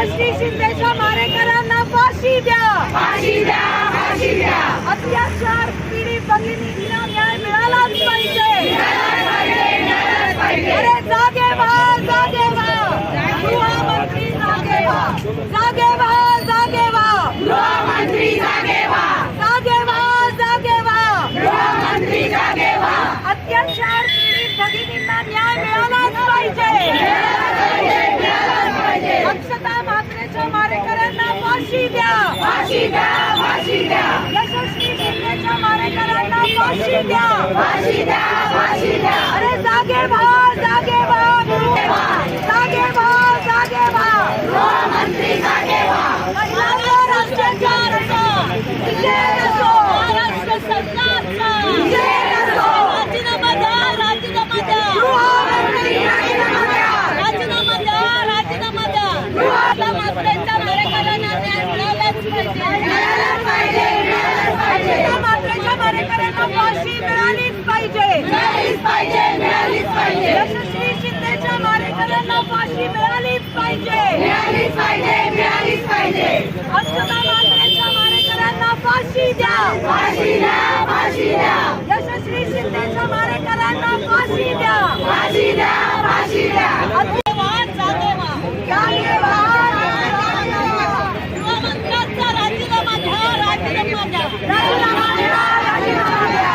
यशस्वी शिंदेच्या मारेकरांना फाशी द्या. फाशी द्या फाशी द्या. अत्याचार पीडित भगिनींना न्याय मिळालाच पाहिजे मिळालंच पाहिजे अरे जागे व्हा जागे व्हा गृहमंत्री जागे व्हा जागे व्हा जागे व्हा गृहमंत्री जागे व्हा जागे व्हा जागे व्हा गृहमंत्री जागे व्हा अत्याचार पीडित भगिनींना न्याय मिळालाच पाहिजे मिळालंच पाहिजे अक्षता म्हात्रेच्या मारेकऱ्यांना फाशी द्या फाशी द्या फाशी द्या यशस्वी शिंदेच्या मारेकऱ्यांना फाशी द्या फाशी द्या फाशी द्या अरे जागे व्हा जागे व्हा जागे व्हा जागे व्हा गृहमंत्री जागे व्हा महिलांवर अत्याचाराचा विजय असो. महाराष्ट्र सरकारचा विजय असो. राजीनामा द्या राजीनामा द्या गृहमंत्री राजीनामा द्या राजीनामा द्या राजीनामा द्या आपल्या मात्रेच्या मारेकऱ्यांना न्याय मिळालाच पाहिजे मिळालंच पाहिजे मिळालंच पाहिजे आपल्या मात्रेच्या मारेकऱ्यांना फाशी मिळालीच पाहिजे मिळालीच पाहिजे मिळालीच पाहिजे यशस्वी शिंदेच्या मारेकऱ्यांना फाशी मिळालीच पाहिजे. मिळालीच पाहिजे मिळालीच पाहिजे. अक्षता मात्रेच्या मारेकऱ्यांना फाशी द्या. फाशी द्या फाशी द्या यशस्वी शिंदेच्या मारेकऱ्यांना फाशी द्या फाशी द्या फाशी द्या अत्यवान जागे व्हा. जागे व्हा. गृहमंत्र्यांचा राजीनामा घ्या राजीनामा द्या राजीनामा द्या राजीनामा द्या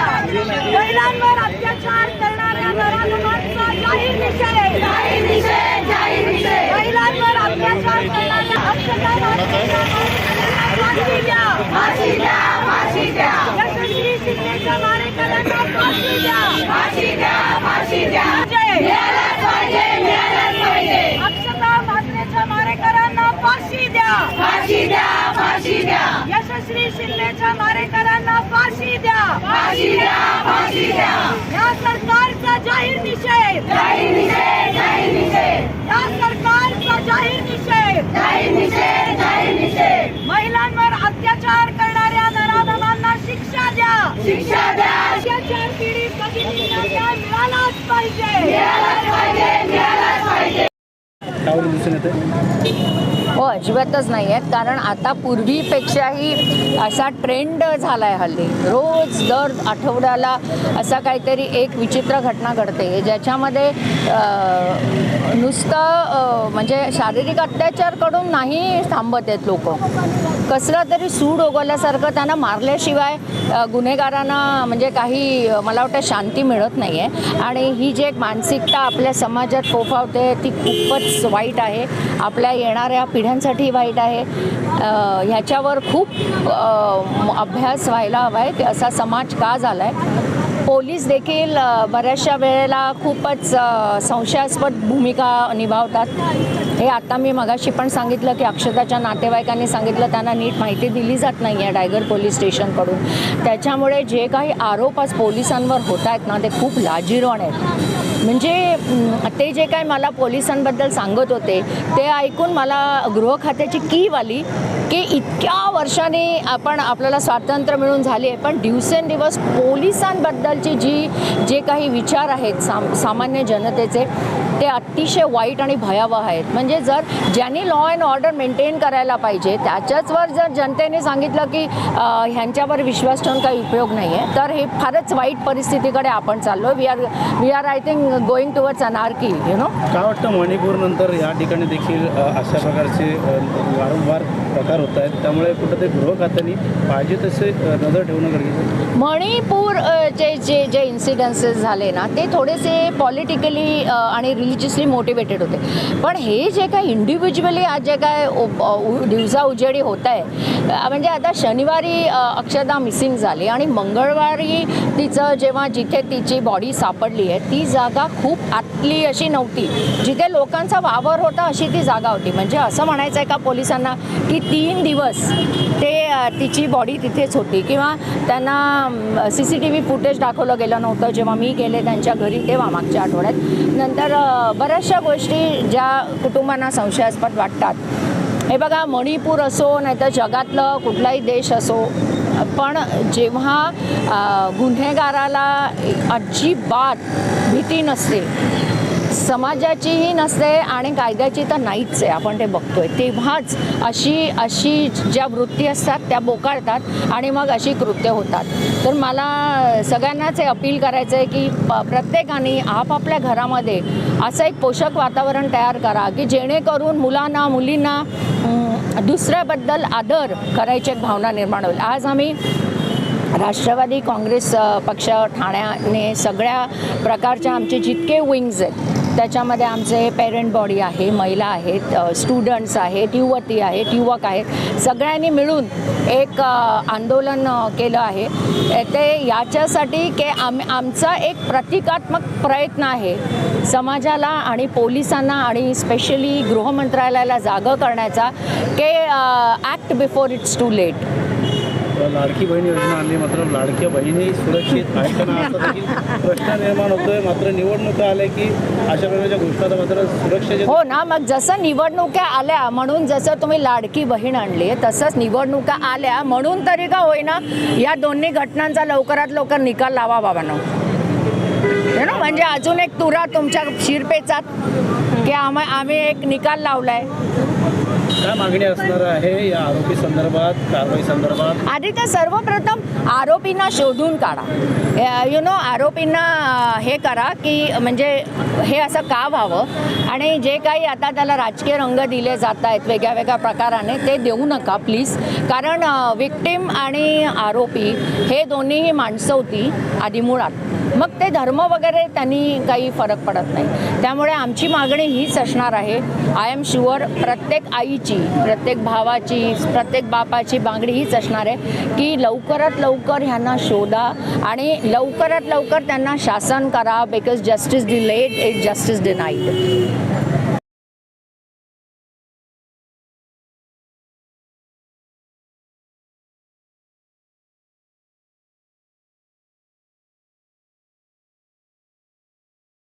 महिलांवर अत्याचार करणाऱ्या नराधमांचा जाहीर निषेध जाहीर निषेध जाहीर निषेध महिलांवर अत्याचार करणाऱ्या अक्षता मात्रेच्या मारेकऱ्यांना फाशी द्या फाशी द्या फाशी द्या यशस्वी शिंदेच्या मारेकऱ्यांना फाशी द्या फाशी द्या फाशी द्या जय. मिळालंच पाहिजे मिळालंच पाहिजे अक्षता मात्रेच्या मारेकरांना फाशी द्या फाशी द्या फाशी द्या. यशस्वी शिंदेच्या मारेकरांना फाशी द्या. फाशी द्या फाशी द्या. या सरकारचा जाहीर निषेध. जाहीर निषेध जाहीर निषेध. या सरकारचा जाहीर निषेध. जाहीर निषेध जाहीर निषेध. महिलांवर अत्याचार करणाऱ्या नराधमांना शिक्षा द्या. शिक्षा द्या. अत्याचार पीडित भगिनींना न्याय मिळालाच पाहिजे. मिळालंच पाहिजे मिळालंच पाहिजे. त्यावर दिसून येते हो अजिबातच नाही आहेत. कारण आता पूर्वीपेक्षाही असा ट्रेंड झाला आहे हल्ली. रोज दर आठवड्याला असा काहीतरी एक विचित्र घटना घडते ज्याच्यामध्ये नुसतं म्हणजे शारीरिक अत्याचारकडून नाही थांबत आहेत लोक. कसला तरी सूड ओगवल्यासारखं त्यांना मारल्याशिवाय गुन्हेगारांना म्हणजे काही मला वाटतं शांती मिळत नाही आहे आणि ही जी एक मानसिकता आपल्या समाजात फोफावते ती खूपच वाईट आहे. आपल्या येणाऱ्या पिढ्यांसाठी वाईट आहे. ह्याच्यावर खूप अभ्यास व्हायला हवा आहे की असा समाज का झाला आहे पोलीस देखील बऱ्याचशा वेळेला खूपच संशयास्पद भूमिका निभावतात. हे आता मी मगाशी पण सांगितलं की अक्षताच्या नातेवाईकांनी सांगितलं त्यांना नीट माहिती दिली जात नाही आहे डायगर पोलीस स्टेशनकडून. त्याच्यामुळे जे काही आरोप आज पोलिसांवर होत आहेत ना ते खूप लाजिरवाण आहेत. म्हणजे ते जे काय मला पोलिसांबद्दल सांगत होते ते ऐकून मला गृह खात्याची कीव आली की इतक्या वर्षाने आपण आपल्याला स्वातंत्र्य मिळून झाले आहे पण दिवसेंदिवस पोलिसांबद्दलची जी जे काही विचार आहेत साम सामान्य जनतेचे ते अतिशय वाईट आणि भयावह आहेत. म्हणजे जर ज्यांनी लॉ अँड ऑर्डर मेंटेन करायला पाहिजे त्याच्याचवर जर जनतेने सांगितलं की ह्यांच्यावर विश्वास ठेवून काही उपयोग नाही आहे तर हे फारच वाईट परिस्थितीकडे आपण चाललो we are we are I think going towards anarchy you know काय वाटतं मणिपूर नंतर या ठिकाणी देखील अशा प्रकारचे वारंवार प्रकार होत आहेत? त्यामुळे कुठंतरी गृह खात्याने पाहिजे तसे नजर ठेवणं गरजेचं मणिपूर जे जे इन्सिडन्सेस झाले ना ते थोडेसे पॉलिटिकली आणि रिलिजियसली मोटिवेटेड होते. पण हे जे काय इंडिव्हिज्युअली आज जे काय दिवसा उजेडी होत आहे म्हणजे आता शनिवारी अक्षरधा मिसिंग झाली आणि मंगळवारी तिचं जेव्हा जिथे तिची बॉडी सापडली आहे ती जागा खूप आतली अशी नव्हती. जिथे लोकांचा वावर होता अशी ती जागा होती. म्हणजे असं म्हणायचं आहे का पोलिसांना की तीन दिवस ते तिची बॉडी तिथेच होती किंवा त्यांना C C T V footage दाखवलं गेलं नव्हतं. जेव्हा मी गेले त्यांच्या घरी तेव्हा मागच्या आठवड्यात. नंतर बऱ्याचशा गोष्टी ज्या कुटुंबांना संशयास्पद वाटतात. हे बघा मणिपूर असो नाहीतर जगातलं कुठलाही देश असो पण जेव्हा गुन्हेगाराला अजिबात भीती नसते समाजाचीही नसते आणि कायद्याची तर नाहीच आहे. आपण ते बघतोय. तेव्हाच अशी अशी ज्या वृत्ती असतात त्या बोकाळतात आणि मग अशी कृत्य होतात. तर मला सगळ्यांनाच हे अपील करायचं आहे की प- प्रत्येकाने आपापल्या घरामध्ये असं एक पोषक वातावरण तयार करा की जेणेकरून मुलांना मुलींना दुसऱ्याबद्दल आदर करायची एक भावना निर्माण होईल. आज आम्ही राष्ट्रवादी काँग्रेस पक्ष ठाण्याने सगळ्या प्रकारच्या आमचे जितके विंग्ज आहेत त्याच्यामध्ये आमचे पेरेंट बॉडी आहे महिला आहेत स्टुडंट्स आहेत युवती आहेत युवक आहेत. सगळ्यांनी मिळून एक आंदोलन केलं आहे. ते याच्यासाठी की आम आमचा एक प्रतिकात्मक प्रयत्न आहे. समाजाला आणि पोलिसांना आणि स्पेशली गृहमंत्रालयाला जागं करण्याचा की act before it's too late Ladki Bahin Yojana आणली मात्र लाडक्या बहिणी सुरक्षित आहेत का ना असा देखील प्रश्न निर्माण होतोय. मात्र निवडणुका आल्या की अशा प्रकारच्या गोष्टी मात्र सुरक्षेचे हो ना मग जसं निवडणुका आल्या म्हणून जसं तुम्ही लाडकी बहीण आणली तसंच निवडणुका आल्या म्हणून तरी का होईना या दोन्ही घटनांचा लवकरात लवकर निकाल लावा बाबांनो You म्हणजे अजून एक तुरा तुमच्या शिरपेचात की आम्ही आम्ही एक निकाल लावलाय. मागणी असणार आहे या आरोपी संदर्भात कारवाई संदर्भात? आधी तर सर्वप्रथम आरोपींना शोधून काढा. यु नो आरोपींना हे करा की म्हणजे हे असं का व्हावं? आणि जे काही आता त्याला राजकीय रंग दिले जात आहेत वेगळ्या वेगळ्या प्रकाराने ते देऊ नका प्लीज कारण विक्टीम आणि आरोपी हे दोन्हीही माणसं होती आधी मुळात मग ते धर्म वगैरे त्यांनी काही फरक पडत नाही. त्यामुळे आमची मागणी हीच असणार आहे. आय एम शुअर प्रत्येक आईची प्रत्येक भावाची प्रत्येक बापाची मागणी हीच असणार आहे की लवकरात लवकर ह्यांना शोधा आणि लवकरात लवकर त्यांना शासन करा because justice delayed is justice denied